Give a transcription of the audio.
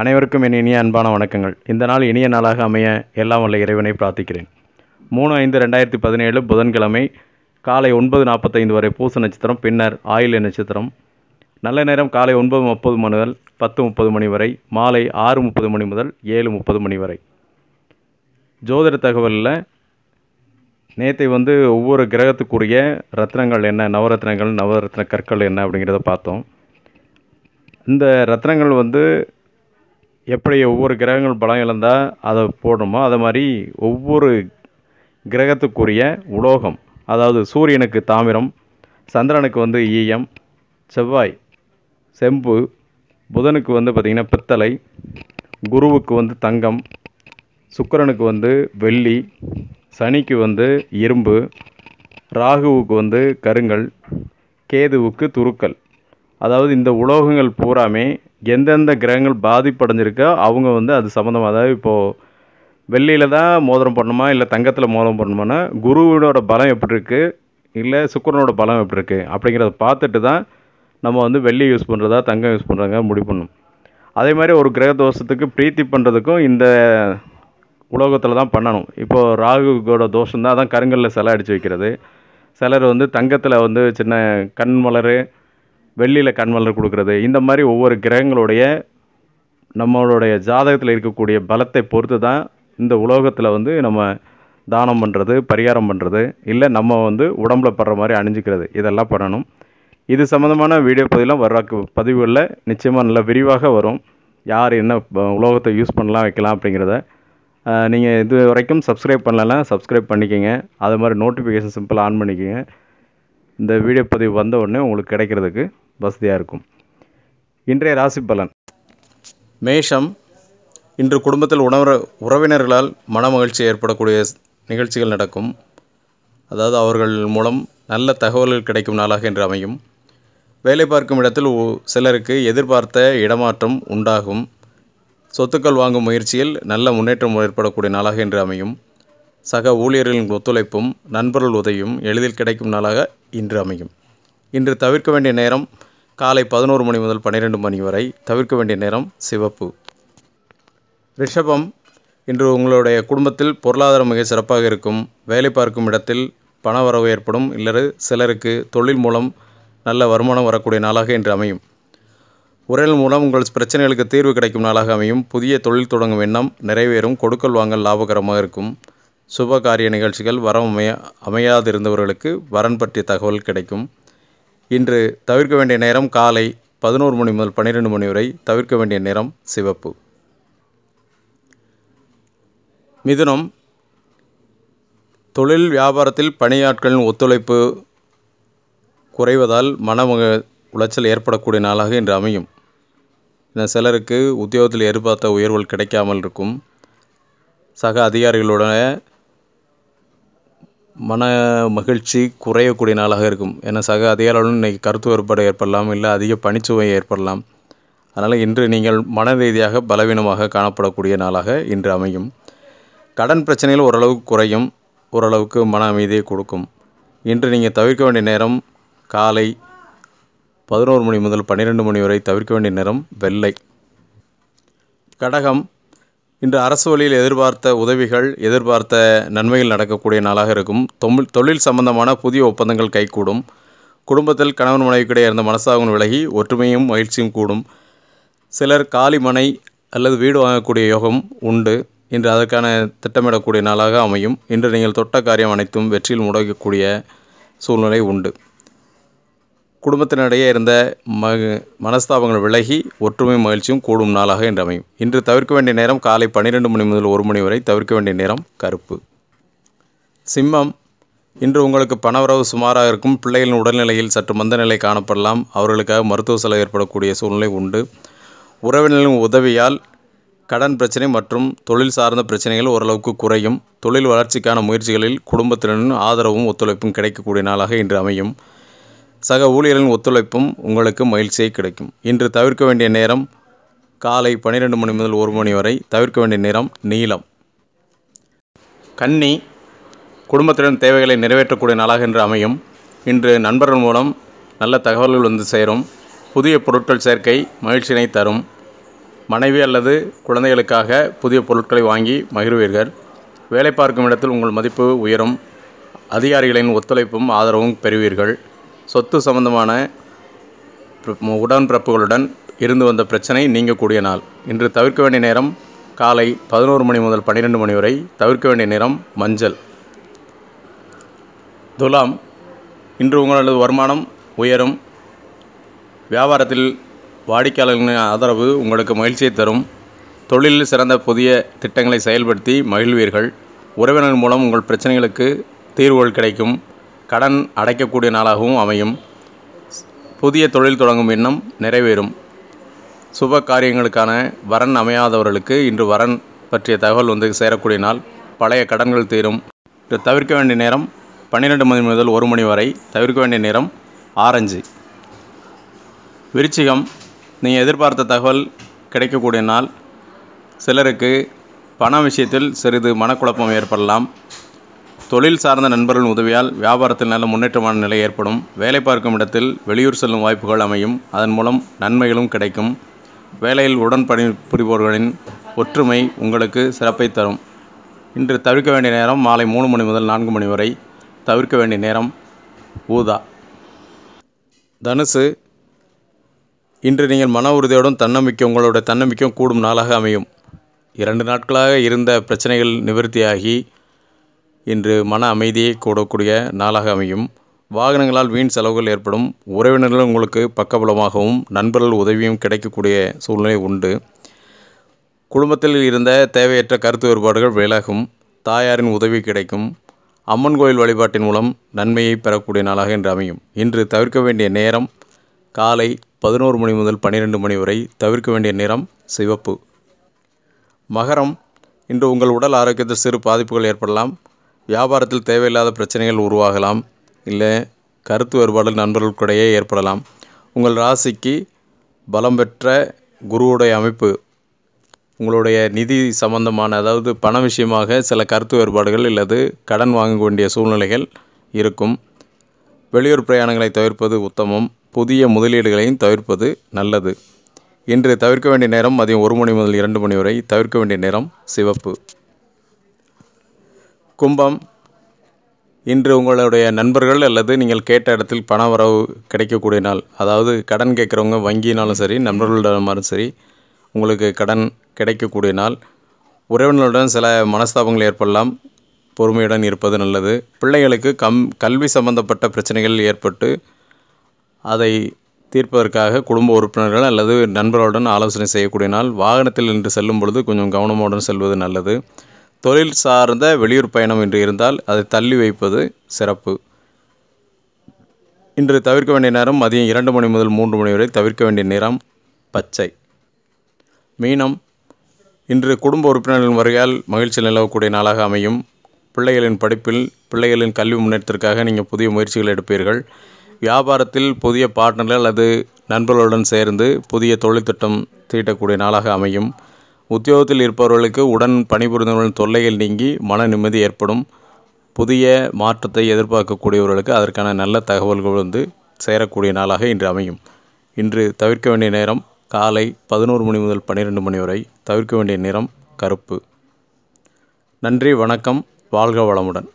அனைவருக்கும் என் இனிய அன்பான வணக்கங்கள். இந்த நாள் இனிய நாளாக அமைய எல்லாம் வல்ல இறைவனை பிரார்த்திக்கிறேன். மூணு ஐந்து ரெண்டாயிரத்தி பதினேழு புதன்கிழமை காலை ஒன்பது நாற்பத்தைந்து வரை பூச நட்சத்திரம் பின்னர் ஆயில்ய நட்சத்திரம். நல்ல நேரம் காலை ஒன்பது முப்பது மணி முதல் பத்து முப்பது மணி வரை மாலை ஆறு முப்பது மணி முதல் ஏழு முப்பது மணி வரை. ஜோதிட தகவலில் நேற்றை வந்து ஒவ்வொரு கிரகத்துக்குரிய ரத்னங்கள் என்ன நவரத்னங்கள் நவரத்ன கற்கள் என்ன அப்படிங்கிறத பார்த்தோம். இந்த ரத்னங்கள் வந்து எப்படி ஒவ்வொரு கிரகங்கள் பலம் இழந்தால் அதை போடணுமோ அதை மாதிரி ஒவ்வொரு கிரகத்துக்குரிய உலோகம் அதாவது சூரியனுக்கு தாமிரம் சந்திரனுக்கு வந்து ஈயம் செவ்வாய் செம்பு புதனுக்கு வந்து பார்த்திங்கன்னா பித்தளை குருவுக்கு வந்து தங்கம் சுக்கிரனுக்கு வந்து வெள்ளி சனிக்கு வந்து இரும்பு ராகுவுக்கு வந்து கருங்கல் கேதுவுக்கு துருக்கல். அதாவது இந்த உலோகங்கள் பூராமே எந்தெந்த கிரகங்கள் பாதிப்படைஞ்சிருக்கோ அவங்க வந்து அது சம்மந்தமாக அதாவது இப்போது வெள்ளியில் தான் மோதிரம் பண்ணணுமா இல்லை தங்கத்தில் மோதிரம் பண்ணணுமானா குருவோட பலம் எப்படி இருக்குது இல்லை சுக்கரனோட பலம் எப்படி இருக்குது அப்படிங்கிறத பார்த்துட்டு தான் நம்ம வந்து வெள்ளி யூஸ் பண்ணுறதா தங்கம் யூஸ் பண்ணுறாங்க முடிவு பண்ணணும். அதே மாதிரி ஒரு கிரக தோஷத்துக்கு பிரீத்தி பண்ணுறதுக்கும் இந்த உலோகத்தில் தான் பண்ணணும். இப்போது ராகுவோட தோஷம் தான் அதான் கருங்கல்லில் சிலை அடித்து வைக்கிறது. சிலர் வந்து தங்கத்தில் வந்து சின்ன கண் மலர் வெள்ளியில் கண் மலர் கொடுக்குறது. இந்த மாதிரி ஒவ்வொரு கிரகங்களுடைய நம்மளுடைய ஜாதகத்தில் இருக்கக்கூடிய பலத்தை பொறுத்து தான் இந்த உலோகத்தில் வந்து நம்ம தானம் பண்ணுறது பரிகாரம் பண்ணுறது இல்லை நம்ம வந்து உடம்புல படுற மாதிரி அணிஞ்சிக்கிறது. இதெல்லாம் பண்ணணும். இது சம்மந்தமான வீடியோ பதிலாம் வர பதிவுகளில் நிச்சயமாக நல்லா விரிவாக வரும். யார் என்ன உலோகத்தை யூஸ் பண்ணலாம் வைக்கலாம் அப்படிங்கிறத நீங்கள் இது வரைக்கும் சப்ஸ்கிரைப் பண்ணலன்னா சப்ஸ்கிரைப் பண்ணிக்கோங்க. அது மாதிரி நோட்டிஃபிகேஷன் சிம்பிள் ஆன் பண்ணிக்கோங்க. இந்த வீடியோ பதிவு வந்த உடனே உங்களுக்கு கிடைக்கிறதுக்கு வசதியாக இருக்கும். இன்றைய ராசி பலன். மேஷம் இன்று குடும்பத்தில் உணவர உறவினர்களால் மன மகிழ்ச்சி ஏற்படக்கூடிய நிகழ்ச்சிகள் நடக்கும். அதாவது அவர்கள் மூலம் நல்ல தகவல்கள் கிடைக்கும் நாளாக இன்று அமையும். வேலை பார்க்கும் இடத்தில் சிலருக்கு எதிர்பார்த்த இடமாற்றம் உண்டாகும். சொத்துக்கள் வாங்கும் முயற்சியில் நல்ல முன்னேற்றம் ஏற்படக்கூடிய நாளாக இன்று அமையும். சக ஊழியர்களின் ஒத்துழைப்பும் நண்பர்கள் உதவியும் எளிதில் கிடைக்கும் நாளாக இன்று அமையும். இன்று தவிர்க்க வேண்டிய நேரம் காலை பதினோரு மணி முதல் பன்னிரெண்டு மணி வரை தவிர்க்க வேண்டிய நேரம் சிவப்பு. ரிஷபம் இன்று உங்களுடைய குடும்பத்தில் பொருளாதாரம் மிக சிறப்பாக இருக்கும். வேலை பார்க்கும் இடத்தில் பணவரவு ஏற்படும். இல்லது சிலருக்கு தொழில் மூலம் நல்ல வருமானம் வரக்கூடிய நாளாக இன்று அமையும். உரையல் மூலம் உங்கள் பிரச்சனைகளுக்கு தீர்வு கிடைக்கும் நாளாக அமையும். புதிய தொழில் தொடங்கும் எண்ணம் நிறைவேறும். கொடுக்கல் வாங்கல் லாபகரமாக இருக்கும். சுப காரிய நிகழ்ச்சிகள் வரம் அமைய அமையாதிருந்தவர்களுக்கு வரன் பற்றிய தகவல் கிடைக்கும். இன்று தவிர்க்க வேண்டிய நேரம் காலை பதினோரு மணி முதல் பன்னிரெண்டு மணி வரை தவிர்க்க வேண்டிய நேரம் சிவப்பு. மிதுனம் தொழில் வியாபாரத்தில் பணியாட்களின் ஒத்துழைப்பு குறைவதால் மன உளைச்சல் ஏற்படக்கூடிய நாளாக இன்று அமையும். சிலருக்கு உத்தியோகத்தில் எதிர்பார்த்த உயர்வுகள் கிடைக்காமல் இருக்கும். சக அதிகாரிகளோட மன மகிழ்ச்சி குறையக்கூடிய நாளாக இருக்கும். ஏன்னா சக அதிகாரிகளுடன் இன்றைக்கி கருத்து வேறுபாடு ஏற்படலாம் இல்லை அதிக பனிச்சுவை ஏற்படலாம். அதனால் இன்று நீங்கள் மன ரீதியாக பலவீனமாக காணப்படக்கூடிய நாளாக இன்று அமையும். கடன் பிரச்சனைகள் ஓரளவுக்கு குறையும் ஓரளவுக்கு மன அமைதியை கொடுக்கும். இன்று நீங்கள் தவிர்க்க வேண்டிய நேரம் காலை பதினோரு மணி முதல் பன்னிரெண்டு மணி வரை தவிர்க்க வேண்டிய நேரம் வெள்ளை. கடகம் இன்று அரசு வழியில் எதிர்பார்த்த உதவிகள் எதிர்பார்த்த நன்மைகள் நடக்கக்கூடிய நாளாக இருக்கும். தொழில் தொழில் சம்பந்தமான புதிய ஒப்பந்தங்கள் கைகூடும். குடும்பத்தில் கணவன் மனைவிக்கிடையே இருந்த மனசாகவும் விலகி ஒற்றுமையும் மகிழ்ச்சியும் கூடும். சிலர் காலி மனை அல்லது வீடு வாங்கக்கூடிய யோகம் உண்டு. இன்று அதற்கான திட்டமிடக்கூடிய நாளாக அமையும். இன்று நீங்கள் தொட்ட காரியம் அனைத்தும் வெற்றியில் முடக்கக்கூடிய சூழ்நிலை உண்டு. குடும்பத்தினிடையே இருந்த மக மனஸ்தாபங்கள் விலகி ஒற்றுமை மகிழ்ச்சியும் கூடும் நாளாக என்று அமையும். இன்று தவிர்க்க வேண்டிய நேரம் காலை பன்னிரெண்டு மணி முதல் ஒரு மணி வரை தவிர்க்க வேண்டிய நேரம் கருப்பு. சிம்மம் இன்று உங்களுக்கு பணவரவு சுமாராக இருக்கும். பிள்ளைகளின் உடல்நிலையில் சற்று மந்த நிலை காணப்படலாம். அவர்களுக்காக மருத்துவ செலவு ஏற்படக்கூடிய சூழ்நிலை உண்டு. உறவினர்களின் உதவியால் கடன் பிரச்சனை மற்றும் தொழில் சார்ந்த பிரச்சனைகள் ஓரளவுக்கு குறையும். தொழில் வளர்ச்சிக்கான முயற்சிகளில் குடும்பத்தினரின் ஆதரவும் ஒத்துழைப்பும் கிடைக்கக்கூடிய நாளாக இன்று அமையும். சக ஊழியர்களின் ஒத்துழைப்பும் உங்களுக்கு மகிழ்ச்சியை கிடைக்கும். இன்று தவிர்க்க வேண்டிய நேரம் காலை பன்னிரெண்டு மணி முதல் ஒரு மணி வரை தவிர்க்க வேண்டிய நேரம் நீலம் கன்னி குடும்பத்தினரின் தேவைகளை நிறைவேற்றக்கூடிய நாளாக இன்று அமையும். இன்று நண்பர்கள் மூலம் நல்ல தகவல்கள் வந்து சேரும். புதிய பொருட்கள் சேர்க்கை மகிழ்ச்சியினை தரும். மனைவி அல்லது குழந்தைகளுக்காக புதிய பொருட்களை வாங்கி மகிழ்வீர்கள். வேலை பார்க்கும் இடத்தில் உங்கள் மதிப்பு உயரும். அதிகாரிகளின் ஒத்துழைப்பும் ஆதரவும் பெறுவீர்கள். சொத்து சம்பந்தமான உடன்பிறப்புகளுடன் இருந்து வந்த பிரச்சனை நீங்கக்கூடிய நாள். இன்று தவிர்க்க வேண்டிய நேரம் காலை பதினோரு மணி முதல் பன்னிரெண்டு மணி வரை தவிர்க்க வேண்டிய நேரம் மஞ்சள். துலாம் இன்று உங்களது வருமானம் உயரும். வியாபாரத்தில் வாடிக்கையாளர்களின் ஆதரவு உங்களுக்கு மகிழ்ச்சியை தரும். தொழிலில் சிறந்த புதிய திட்டங்களை செயல்படுத்தி மகிழ்வீர்கள். உறவினர் மூலம் உங்கள் பிரச்சனைகளுக்கு தீர்வுகள் கிடைக்கும். கடன் அடைக்கக்கூடிய நாளாகவும் அமையும். புதிய தொழில் தொடங்கும் எண்ணம் நிறைவேறும். சுப காரியங்களுக்கான வரன் அமையாதவர்களுக்கு இன்று வரன் பற்றிய தகவல் வந்து சேரக்கூடிய நாள். பழைய கடன்கள் தீரும். இது தவிர்க்க வேண்டிய நேரம் பன்னிரெண்டு மணி முதல் ஒரு மணி வரை தவிர்க்க வேண்டிய நேரம் ஆரஞ்சு. விருச்சிகம் நீங்கள் எதிர்பார்த்த தகவல் கிடைக்கக்கூடிய நாள். சிலருக்கு பண விஷயத்தில் சிறிது மனக்குழப்பம் ஏற்படலாம். தொழில் சார்ந்த நண்பர்களின் உதவியால் வியாபாரத்தில் நல்ல முன்னேற்றமான நிலை ஏற்படும். வேலை பார்க்கும் இடத்தில் வெளியூர் செல்லும் வாய்ப்புகள் அமையும். அதன் மூலம் நன்மைகளும் கிடைக்கும். வேலையில் உடன் பணி புரிபவர்களின் ஒற்றுமை உங்களுக்கு சிறப்பை தரும். இன்று தவிர்க்க வேண்டிய நேரம் மாலை மூணு மணி முதல் நான்கு மணி வரை தவிர்க்க வேண்டிய நேரம் ஊதா. தனுசு இன்று நீங்கள் மன உறுதியோடும் தன்னம்பிக்கை உங்களோட தன்னம்பிக்கையும் கூடும் நாளாக அமையும். இரண்டு நாட்களாக இருந்த பிரச்சனைகள் நிவர்த்தியாகி இன்று மன அமைதியை கூடக்கூடிய நாளாக அமையும். வாகனங்களால் வீண் செலவுகள் ஏற்படும். உறவினர்கள் உங்களுக்கு பக்கபலமாகவும் நண்பர்கள் உதவியும் கிடைக்கக்கூடிய சூழ்நிலை உண்டு. குடும்பத்தில் இருந்த தேவையற்ற கருத்து வேறுபாடுகள் விலகும். தாயாரின் உதவி கிடைக்கும். அம்மன் கோயில் வழிபாட்டின் மூலம் நன்மையை பெறக்கூடிய நாளாக இன்று அமையும். இன்று தவிர்க்க வேண்டிய நேரம் காலை பதினோரு மணி முதல் பன்னிரெண்டு மணி வரை தவிர்க்க வேண்டிய நிறம் சிவப்பு. மகரம். இன்று உங்கள் உடல் ஆரோக்கியத்தில் சிறு பாதிப்புகள் ஏற்படலாம். வியாபாரத்தில் தேவையில்லாத பிரச்சனைகள் உருவாகலாம். இல்லை கருத்து வேறுபாடு நண்பர்களுக்கிடையே ஏற்படலாம். உங்கள் ராசிக்கு பலம் பெற்ற குருவுடைய அமைப்பு உங்களுடைய நிதி சம்பந்தமான அதாவது பண விஷயமாக சில கருத்து வேறுபாடுகள் அல்லது கடன் வாங்க வேண்டிய சூழ்நிலைகள் இருக்கும். வெளியூர் பிரயாணங்களை தவிர்ப்பது உத்தமம். புதிய முதலீடுகளையும் தவிர்ப்பது நல்லது. இன்று தவிர்க்க வேண்டிய நேரம் மதியம் ஒரு மணி முதல் இரண்டு மணி வரை தவிர்க்க வேண்டிய நேரம் சிவப்பு. கும்பம். இன்று உங்களுடைய நண்பர்கள் அல்லது நீங்கள் கேட்ட இடத்தில் பண வரவு கிடைக்கக்கூடிய நாள். அதாவது கடன் கேட்குறவங்க வங்கினாலும் சரி நண்பர்களிடமாலும் சரி உங்களுக்கு கடன் கிடைக்கக்கூடிய நாள். உறவினர்களுடன் சில மனஸ்தாபங்கள் ஏற்படலாம். பொறுமையுடன் இருப்பது நல்லது. பிள்ளைகளுக்கு கம் கல்வி சம்பந்தப்பட்ட பிரச்சனைகள் ஏற்பட்டு அதை தீர்ப்பதற்காக குடும்ப உறுப்பினர்கள் அல்லது நண்பர்களுடன் ஆலோசனை செய்யக்கூடிய நாள். வாகனத்தில் நின்று செல்லும் பொழுது கொஞ்சம் கவனமுடன் செல்வது நல்லது. தொழில் சார்ந்த வெளியூர் பயணம் என்று இருந்தால் அதை தள்ளி வைப்பது சிறப்பு. இன்று தவிர்க்க வேண்டிய நேரம் மதியம் இரண்டு மணி முதல் மூன்று மணி வரை தவிர்க்க வேண்டிய நிறம் பச்சை. மீனம். இன்று குடும்ப உறுப்பினர்களின் வருகையால் மகிழ்ச்சி நிலவக்கூடிய நாளாக அமையும். பிள்ளைகளின் படிப்பில் பிள்ளைகளின் கல்வி முன்னேற்றத்திற்காக நீங்கள் புதிய முயற்சிகள் எடுப்பீர்கள். வியாபாரத்தில் புதிய பார்ட்னர்கள் அல்லது நண்பர்களுடன் சேர்ந்து புதிய தொழில் திட்டம் தீட்டக்கூடிய நாளாக அமையும். உத்தியோகத்தில் இருப்பவர்களுக்கு உடன் பணிபுரிந்தவர்களின் தொல்லைகள் நீங்கி மன நிம்மதி ஏற்படும். புதிய மாற்றத்தை எதிர்பார்க்கக்கூடியவர்களுக்கு அதற்கான நல்ல தகவல்கள் வந்து சேரக்கூடிய நாளாக இன்று அமையும். இன்று தவிர்க்க வேண்டிய நேரம் காலை பதினோரு மணி முதல் பன்னிரெண்டு மணி வரை தவிர்க்க வேண்டிய நிறம் கருப்பு. நன்றி வணக்கம் வாழ்க வளமுடன்.